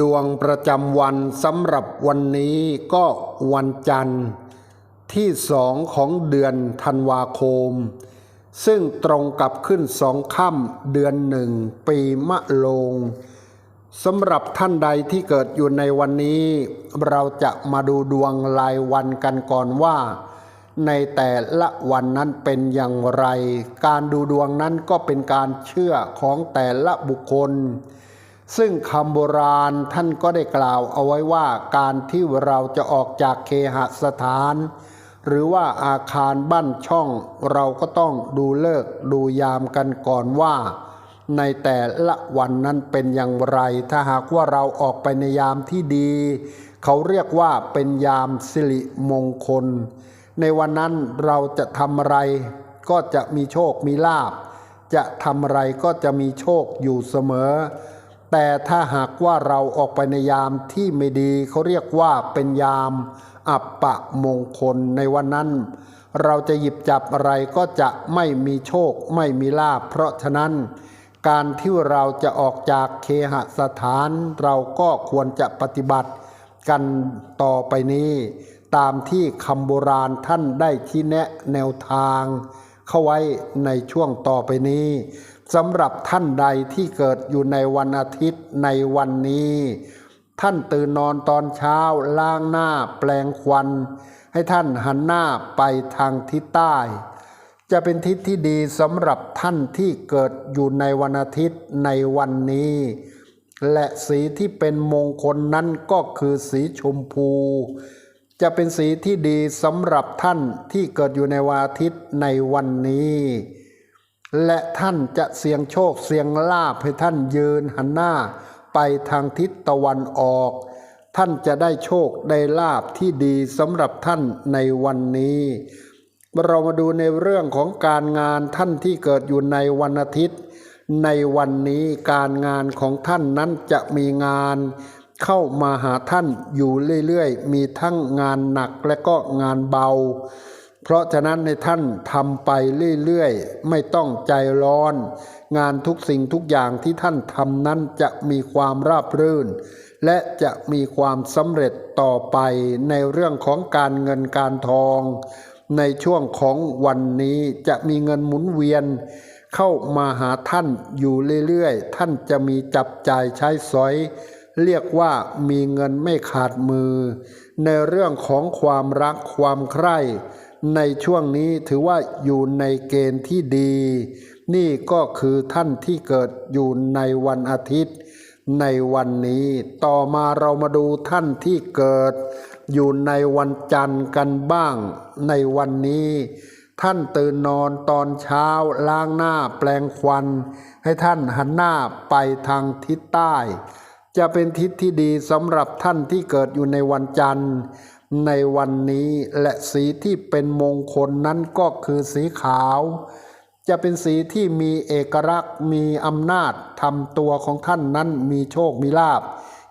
ดวงประจำวันสำหรับวันนี้ก็วันจันทร์ที่สองของเดือนธันวาคม ซึ่งตรงกับขึ้นสองค่ำเดือนหนึ่งปีมะโรงสำหรับท่านใดที่เกิดอยู่ในวันนี้ เราจะมาดูดวงรายวันกันก่อนว่า ในแต่ละวันนั้นเป็นอย่างไร การดูดวงนั้นก็เป็นการเชื่อของแต่ละบุคคล ซึ่งคำโบราณท่านก็ได้กล่าวเอาไว้ว่าการที่เราจะออกจากเคหสถาน หรือว่าอาคารบ้านช่อง เราก็ต้องดูเลิกดูยามกันก่อนว่า ในแต่ละวันนั้นเป็นอย่างไร ถ้าหากว่าเราออกไปในยามที่ดี เขาเรียกว่าเป็นยามสิริมงคล ในวันนั้นเราจะทำอะไร ก็จะมีโชคมีลาบจะทำอะไรก็จะมีโชคอยู่เสมอ แต่ถ้าหากว่าเราออกไปในยามที่ไม่ดีเขาเรียกว่าเป็นยามอัปปะมงคลในวันนั้น เราจะหยิบจับอะไรก็จะไม่มีโชคไม่มีลาบเพราะฉะนั้น การที่เราจะออกจากเคหสถาน เราก็ควรจะปฏิบัติกันต่อไปนี้ ตามที่คำโบราณท่านได้ที่แนะแนวทาง เข้าไว้ในช่วงต่อไปนี้ สำหรับท่านใดที่เกิดอยู่ในวันอาทิตย์ในวันนี้ ท่านตื่นนอนตอนเช้าล้างหน้าแปลงควัน ให้ท่านหันหน้าไปทางทิศใต้ จะเป็นทิศที่ดีสำหรับท่านที่เกิดอยู่ในวันอาทิตย์ในวันนี้ และสีที่เป็นมงคลนั้นก็คือสีชมพู จะเป็นสีที่ดีสำหรับท่านที่เกิดอยู่ในวันอาทิตย์ในวันนี้ และท่านจะเสี่ยงโชคเสี่ยงลาภให้ท่านยืนหันหน้าไปทางทิศตะวันออก ท่านจะได้โชคได้ลาภที่ดีสำหรับท่านในวันนี้ เรามาดูในเรื่องของการงานท่านที่เกิดอยู่ในวันอาทิตย์ ในวันนี้การงานของท่านนั้นจะมีงานเข้ามาหาท่านอยู่เรื่อยๆ มีทั้งงานหนักและก็งานเบา เพราะฉะนั้นในท่านทำไปเรื่อยๆ ไม่ต้องใจร้อน งานทุกสิ่งทุกอย่างที่ท่านทำนั้นจะมีความราบรื่น และจะมีความสำเร็จต่อไปในเรื่องของการเงินการทอง ในช่วงของวันนี้จะมีเงินหมุนเวียน เข้ามาหาท่านอยู่เรื่อยๆ ท่านจะมีจับจ่ายใช้สอย เรียกว่ามีเงินไม่ขาดมือ ในเรื่องของความรักความใคร่ ในช่วงนี้ถือว่าอยู่ในเกณฑ์ที่ดี นี่ก็คือท่านที่เกิดอยู่ในวันอาทิตย์ ในวันนี้ต่อมาเรามาดูท่านที่เกิด อยู่ในวันจันทร์กันบ้าง ในวันนี้ ท่านตื่นนอนตอนเช้าล้างหน้าแปลงควัน ให้ท่านหันหน้าไปทางทิศใต้ จะเป็นทิศที่ดีสำหรับท่านที่เกิดอยู่ในวันจันทร์ ในวันนี้และสีที่เป็นมงคลนั้นก็คือสีขาว จะเป็นสีที่มีเอกลักษณ์มีอำนาจทำตัวของท่านนั้นมีโชคมีลาภ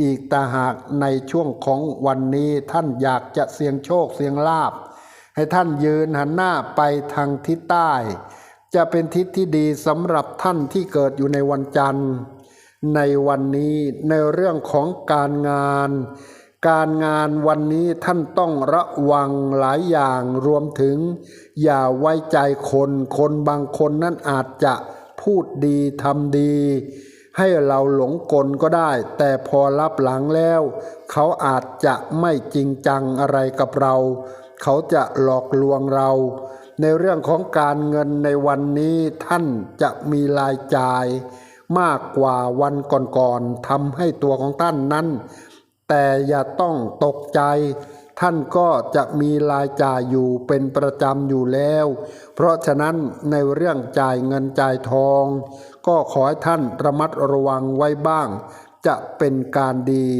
อีกต่หากในช่วงของวันนี้ท่านอยากจะเสี่ยงโชคเสี่ยงลาภให้ท่านยืนหันหน้าไปทางทิศใต้ จะเป็นทิศที่ดีสำหรับท่านที่เกิดอยู่ในวันจันทร์ ในวันนี้ในเรื่องของการงาน การงานวันนี้ท่านต้องระวังหลายอย่างรวมถึง อย่าไว้ใจคนคนบางคนนั้นอาจจะพูดดีทำดี ให้เราหลงกลก็ได้ แต่พอรับหลังแล้ว เขาอาจจะไม่จริงจังอะไรกับเรา เขาจะหลอกลวงเรา ในเรื่องของการเงินในวันนี้ท่านจะมีรายจ่าย มากกว่าวันก่อนๆทำให้ตัวของท่านนั้น แต่อย่าต้องตกใจ ท่านก็จะมีรายจ่ายอยู่เป็นประจำอยู่แล้ว เพราะฉะนั้นในเรื่องจ่ายเงินจ่ายทอง ก็ขอให้ท่านระมัดระวังไว้บ้าง จะเป็นการดี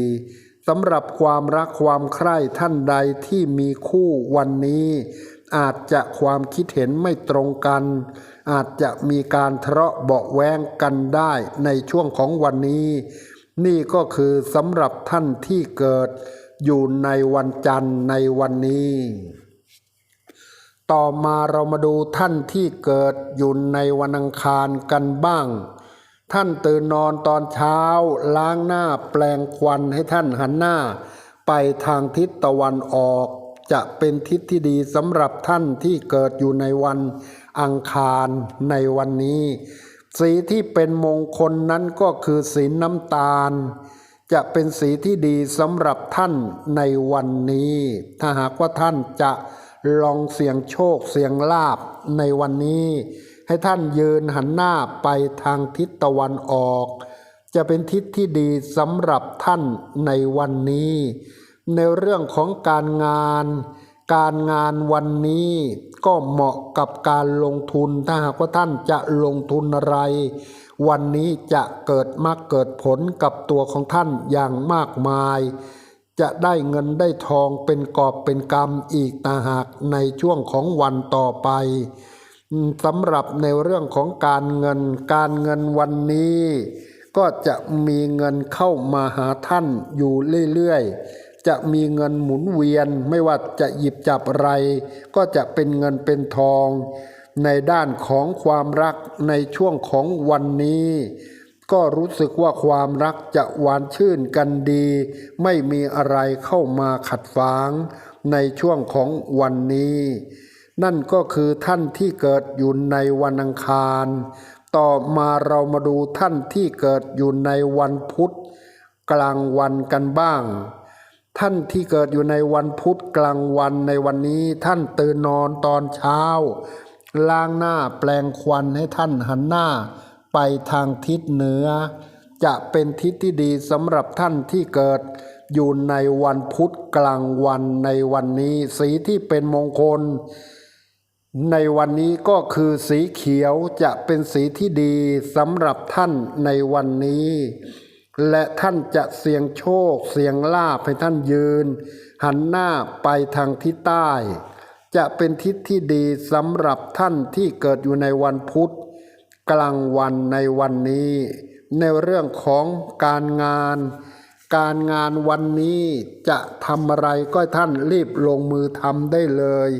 สำหรับความรักความใคร่ท่านใดที่มีคู่วันนี้ อาจจะความคิดเห็นไม่ตรงกัน อาจจะมีการทะเลาะเบาแวงกันได้ในช่วงของวันนี้ นี่ก็คือสำหรับท่านที่เกิดอยู่ในวันจันทร์ในวันนี้ ต่อมาเรามาดูท่านที่เกิดอยู่ในวันอังคารกันบ้าง ท่านตื่นนอนตอนเช้า ล้างหน้าแปลงควันให้ท่านหันหน้า ไปทางทิศตะวันออก จะเป็นทิศที่ดีสำหรับท่านที่เกิดอยู่ในวันอังคารในวันนี้ สีที่เป็นมงคลนั้นก็คือสีน้ำตาล จะเป็นสีที่ดีสำหรับท่านในวันนี้ ถ้าหากว่าท่านจะลองเสี่ยงโชคเสี่ยงลาบในวันนี้ ให้ท่านยืนหันหน้าไปทางทิศตะวันออก จะเป็นทิศที่ดีสำหรับท่านในวันนี้ ในเรื่องของการงาน การงานวันนี้ก็เหมาะกับการลงทุนถ้าหากว่าท่านจะลงทุนอะไร วันนี้จะเกิดมากเกิดผลกับตัวของท่านอย่างมากมาย จะได้เงินได้ทองเป็นกอบเป็นกำอีกต่างหากในช่วงของวันต่อไปสำหรับในเรื่องของการเงินการเงินวันนี้ ก็จะมีเงินเข้ามาหาท่านอยู่เรื่อยๆ จะมีเงินหมุนเวียน ไม่ว่าจะหยิบจับอะไร ก็จะเป็นเงินเป็นทอง ในด้านของความรักในช่วงของวันนี้ ก็รู้สึกว่าความรักจะหวานชื่นกันดี ไม่มีอะไรเข้ามาขัดฝางในช่วงของวันนี้ นั่นก็คือท่านที่เกิดอยู่ในวันอังคาร ต่อมาเรามาดูท่านที่เกิดอยู่ในวันพุธกลางวันกันบ้าง ท่านที่เกิดอยู่ในวันพุธกลางวันในวันนี้ ท่านตื่นนอนตอนเช้า ล้างหน้าแปลงควันให้ท่านหันหน้า ไปทางทิศเหนือ จะเป็นทิศที่ดีสำหรับท่านที่เกิดอยู่ในวันพุธกลางวันในวันนี้ สีที่เป็นมงคล ในวันนี้ก็คือสีเขียวจะเป็นสีที่ดีสำหรับท่านในวันนี้ และท่านจะเสี่ยงโชค เสี่ยงลาภให้ท่านยืน หันหน้าไปทางทิศใต้ จะเป็นทิศที่ดีสำหรับท่านที่เกิดอยู่ในวันพุธ กลางวันในวันนี้ ในเรื่องของการงาน การงานวันนี้จะทำอะไรก็ท่านรีบลงมือทำได้เลย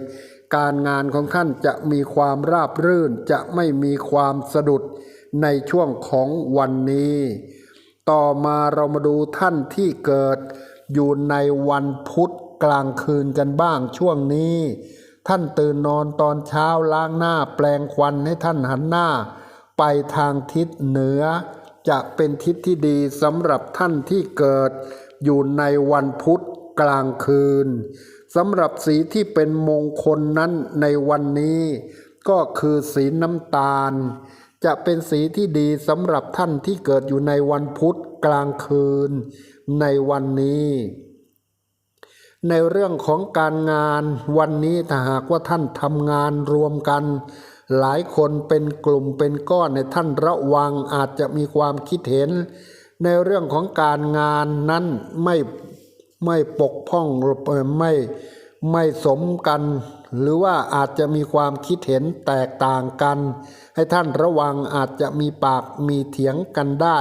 การงานของท่านจะมีความราบรื่นจะไม่มีความสะดุดในช่วงของวันนี้ ต่อมาเรามาดูท่านที่เกิด อยู่ในวันพุธกลางคืนกันบ้างช่วงนี้ ท่านตื่นนอนตอนเช้าล้างหน้าแปลงควันให้ท่านหันหน้า ไปทางทิศเหนือ จะเป็นทิศที่ดีสำหรับท่านที่เกิด อยู่ในวันพุธกลางคืนสำหรับสีที่เป็นมงคลนั้นในวันนี้ ก็คือสีน้ำตาล จะเป็นสีที่ดีสำหรับท่านที่เกิดอยู่ในวันพุธกลางคืน ในวันนี้ ในเรื่องของการงานวันนี้ถ้าหากว่าท่านทำงานรวมกัน หลายคนเป็นกลุ่มเป็นก้อนในท่านระวังอาจจะมีความคิดเห็น ในเรื่องของการงานนั้นไม่ไม่ปกพ้องเอ่อไม่ ไม่สมกัน หรือว่าอาจจะมีความคิดเห็นแตกต่างกัน ให้ท่านระวังอาจจะมีปากมีเถียงกันได้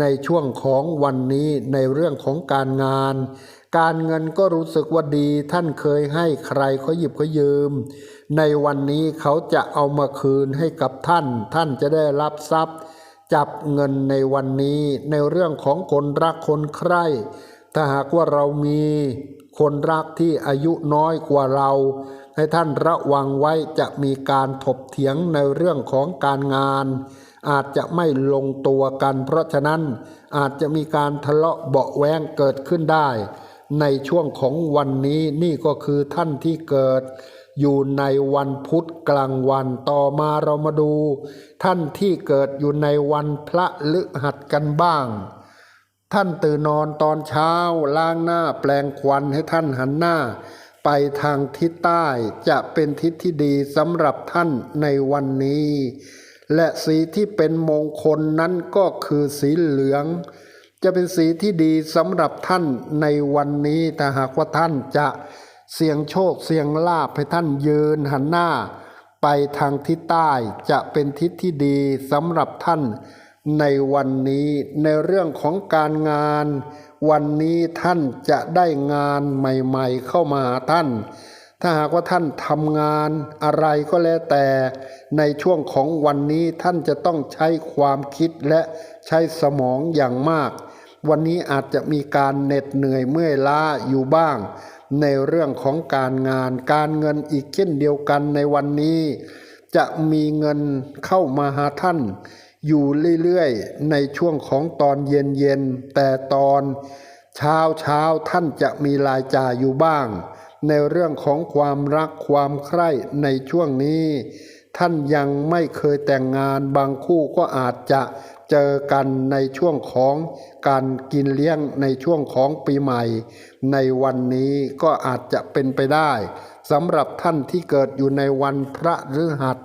ในช่วงของวันนี้ในเรื่องของการงาน การเงินก็รู้สึกว่าดีท่านเคยให้ใครเขาหยิบเขายืม ในวันนี้เขาจะเอามาคืนให้กับท่าน ท่านจะได้รับทรัพย์ จับเงินในวันนี้ในเรื่องของคนรักคนใคร่ถ้าหากว่าเรามี คนรักที่อายุน้อยกว่าเรา ให้ท่านระวังไว้จะมีการถกเถียงในเรื่องของการงาน อาจจะไม่ลงตัวกัน เพราะฉะนั้นอาจจะมีการทะเลาะเบาแวงเกิดขึ้นได้ ในช่วงของวันนี้นี่ก็คือท่านที่เกิด อยู่ในวันพุธกลางวันต่อมาเรามาดู ท่านที่เกิดอยู่ในวันพระฤหัสกันบ้าง ท่านตื่นนอนตอนเช้าล้างหน้าแปลงควันให้ท่านหันหน้า ไปทางทิศใต้จะเป็นทิศที่ดีสำหรับท่านในวันนี้ และสีที่เป็นมงคลนั้นก็คือสีเหลือง จะเป็นสีที่ดีสำหรับท่านในวันนี้ถ้าหากว่าท่านจะเสี่ยงโชคเสี่ยงลาภให้ท่านยืนหันหน้า ไปทางทิศใต้จะเป็นทิศที่ดีสำหรับท่าน ในวันนี้ในเรื่องของการงาน วันนี้ท่านจะได้งานใหม่ๆ เข้ามาหาท่าน ถ้าหากว่าท่านทำงานอะไรก็แล้วแต่ ในช่วงของวันนี้ท่านจะต้องใช้ความคิดและใช้สมองอย่างมาก วันนี้อาจจะมีการเหน็ดเหนื่อยเมื่อยล้าอยู่บ้าง ในเรื่องของการงานการเงินอีกเช่นเดียวกันในวันนี้ จะมีเงินเข้ามาหาท่าน อยู่เรื่อยๆ ในช่วงของตอนเย็นๆ แต่ตอนเช้าเช้าท่านจะมีรายจ่ายอยู่บ้าง ในเรื่องของความรักความใคร่ในช่วงนี้ ท่านยังไม่เคยแต่งงานบางคู่ก็อาจจะเจอกันในช่วงของการกินเลี้ยงในช่วงของปีใหม่ ในวันนี้ก็อาจจะเป็นไปได้สำหรับท่านที่เกิดอยู่ในวันพระฤหัส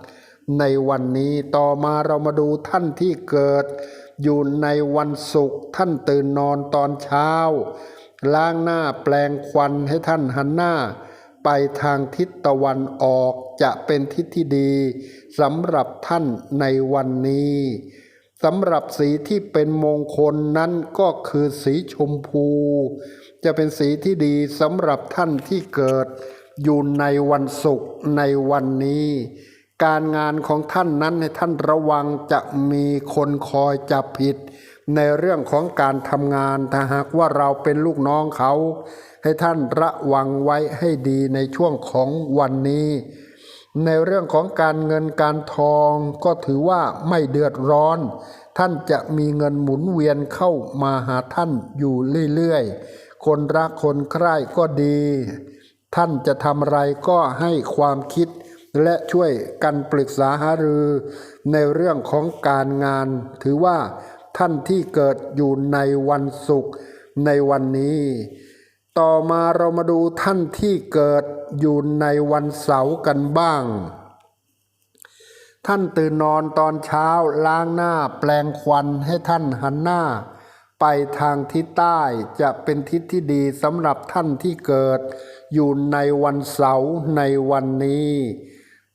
ในวันนี้ต่อมาเรามาดูท่านที่เกิด อยู่ในวันศุกร์ท่านตื่นนอนตอนเช้า ล้างหน้าแปลงควันให้ท่านหันหน้า ไปทางทิศตะวันออกจะเป็นทิศที่ดีสำหรับท่านในวันนี้สำหรับสีที่เป็นมงคลนั้นก็คือสีชมพู จะเป็นสีที่ดีสำหรับท่านที่เกิด อยู่ในวันศุกร์ในวันนี้ การงานของท่านนั้นให้ท่านระวังจะมีคนคอยจับผิด ในเรื่องของการทำงานถ้าหากว่าเราเป็นลูกน้องเขา ให้ท่านระวังไว้ให้ดีในช่วงของวันนี้ ในเรื่องของการเงินการทองก็ถือว่าไม่เดือดร้อน ท่านจะมีเงินหมุนเวียนเข้ามาหาท่านอยู่เรื่อยๆ คนรักคนใคร่ก็ดี ท่านจะทำอะไรก็ให้ความคิด และช่วยกันปรึกษาหารือในเรื่องของการงาน ถือว่าท่านที่เกิดอยู่ในวันศุกร์ในวันนี้ ต่อมาเรามาดูท่านที่เกิดอยู่ในวันเสาร์กันบ้าง ท่านตื่นนอนตอนเช้าล้างหน้าแปลงควันให้ท่านหันหน้า ไปทางทิศใต้จะเป็นทิศที่ดีสำหรับท่านที่เกิดอยู่ในวันเสาร์ในวันนี้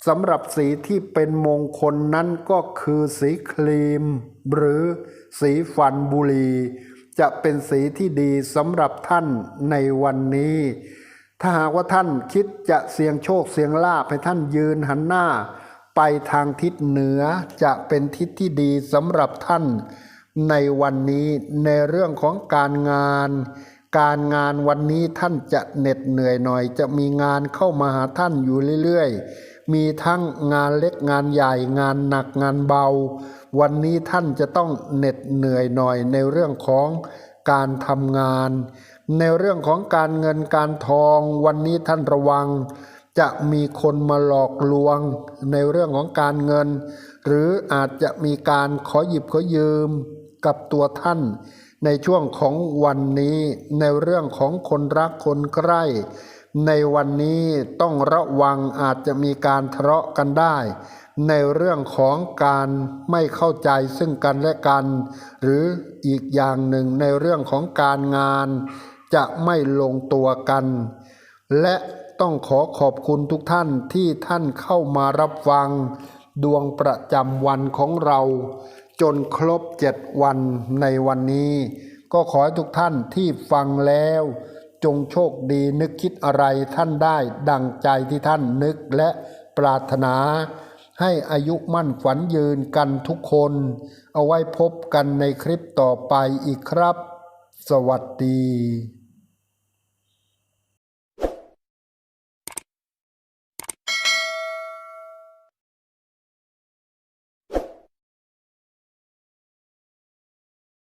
สำหรับสีที่เป็นมงคลนั้นก็คือสีครีม หรือสีฟันบุรี จะเป็นสีที่ดีสำหรับท่านในวันนี้ ถ้าหากว่าท่านคิดจะเสี่ยงโชคเสี่ยงลาภให้ท่านยืนหันหน้า ไปทางทิศเหนือจะเป็นทิศที่ดีสำหรับท่านในวันนี้ในเรื่องของการงาน การงานวันนี้ท่านจะเหน็ดเหนื่อยหน่อย จะมีงานเข้ามาหาท่านอยู่เรื่อยๆ มีทั้งงานเล็กงานใหญ่งานหนักงานเบา วันนี้ท่านจะต้องเหน็ดเหนื่อยหน่อยในเรื่องของการทำงาน ในเรื่องของการเงินการทองวันนี้ท่านระวัง จะมีคนมาหลอกลวง ในเรื่องของการเงิน หรืออาจจะมีการขอหยิบขอยืมกับตัวท่าน ในช่วงของวันนี้ในเรื่องของคนรักคนใกล้ ในวันนี้ต้องระวังอาจจะมีการทะเลาะกันได้ ในเรื่องของการไม่เข้าใจซึ่งกันและกัน หรืออีกอย่างหนึ่งในเรื่องของการงานจะไม่ลงตัวกัน และต้องขอขอบคุณทุกท่านที่ท่านเข้ามารับฟัง ดวงประจำวันของเรา จนครบเจ็ดวันในวันนี้ ก็ขอให้ทุกท่านที่ฟังแล้ว จงโชคดีนึกคิดอะไรท่านได้ดังใจที่ท่านนึกและปรารถนา ให้อายุมั่นขวัญยืนกันทุกคน เอาไว้พบกันในคลิปต่อไปอีกครับ สวัสดี